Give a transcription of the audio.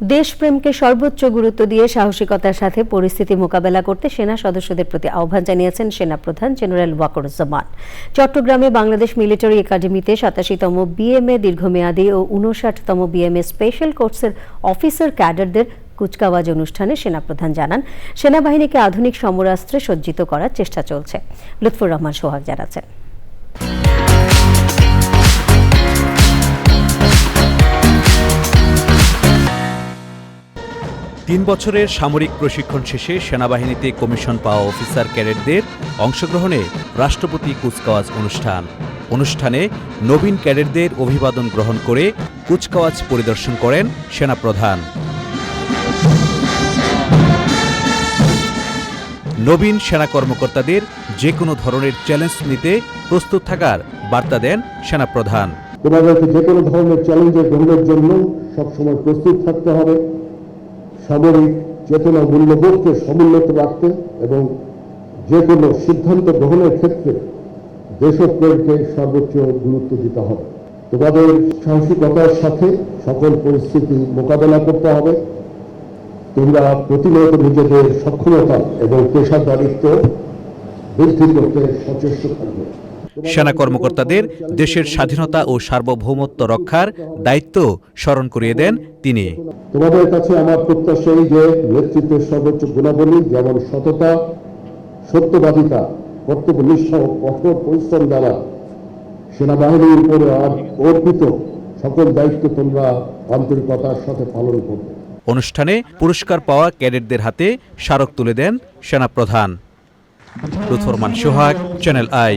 দেশপ্রেমকে সর্বোচ্চ গুরুত্ব দিয়ে সাহসিকতার সাথে পরিস্থিতি মোকাবেলা করতে সেনা সদস্যদের প্রতি আহ্বান জানিয়েছেন সেনাপ্রধান জেনারেল ওয়াকরুজ্জামান। চট্টগ্রামে বাংলাদেশ মিলিটারি একাডেমিতে সাতাশিতম বিএমএ দীর্ঘমেয়াদী ও উনষাটতম বিএমএ স্পেশাল কোর্সের অফিসার ক্যাডারদের কুচকাওয়াজ অনুষ্ঠানে সেনাপ্রধান জানান, সেনাবাহিনীকে আধুনিক সমরাস্ত্রে সজ্জিত করার চেষ্টা চলছে। লুৎফুর রহমান সোহাগ জানাচ্ছেন। তিন বছরের সামরিক প্রশিক্ষণ শেষে সেনাবাহিনীতে কমিশন পাওয়া অফিসার ক্যাডেটদের অংশগ্রহণে রাষ্ট্রপতি কুচকাওয়াজ অনুষ্ঠান। অনুষ্ঠানে নবীন ক্যাডেটদের অভিবাদন গ্রহণ করে কুচকাওয়াজ পরিদর্শন করেন সেনাপ্রধান। নবীন সেনা কর্মকর্তাদের যে কোনো ধরনের চ্যালেঞ্জ নিতে প্রস্তুত থাকার বার্তা দেন সেনাপ্রধান। তোমাদেরকে যে কোনো ধরনের চ্যালেঞ্জে গ্রহণের জন্য সবসময় প্রস্তুত থাকতে হবে। সামরিক চেতনা মূল্যবোধকে সমুন্নত রাখতে এবং যে কোনো সিদ্ধান্ত গ্রহণের ক্ষেত্রে দেশপ্রেমকে সর্বোচ্চ গুরুত্ব দিতে হবে। তোমাদের সাহসিকতার সাথে সকল পরিস্থিতি মোকাবেলা করতে হবে। তোমরা প্রতিনিয়ত নিজেদের সক্ষমতা এবং পেশাদারিত্ব বৃদ্ধি করতে সচেষ্ট থাকবে। সেনা কর্মকর্তাদের দেশের স্বাধীনতা ও সার্বভৌমত্ব রক্ষার দায়িত্ব স্মরণ করিয়ে দেন তিনি। তোমাদের কাছে আমার প্রত্যাশা এই যে নেতৃত্বের সর্বোচ্চ গুণাবলী যেমন সততা সত্যবাদিতা কর্তব্যনিষ্ঠ ও কঠোর পরিশ্রম দ্বারা সেনাবাহিনীর উপরে অর্পিত সকল দায়িত্ব তোমরা আন্তরিকতার সাথে পালন করবে। অনুষ্ঠানে পুরস্কার পাওয়া ক্যাডেটদের হাতে স্মারক তুলে দেন সেনাপ্রধান। লুৎফরমান সোহাগ চ্যানেল আই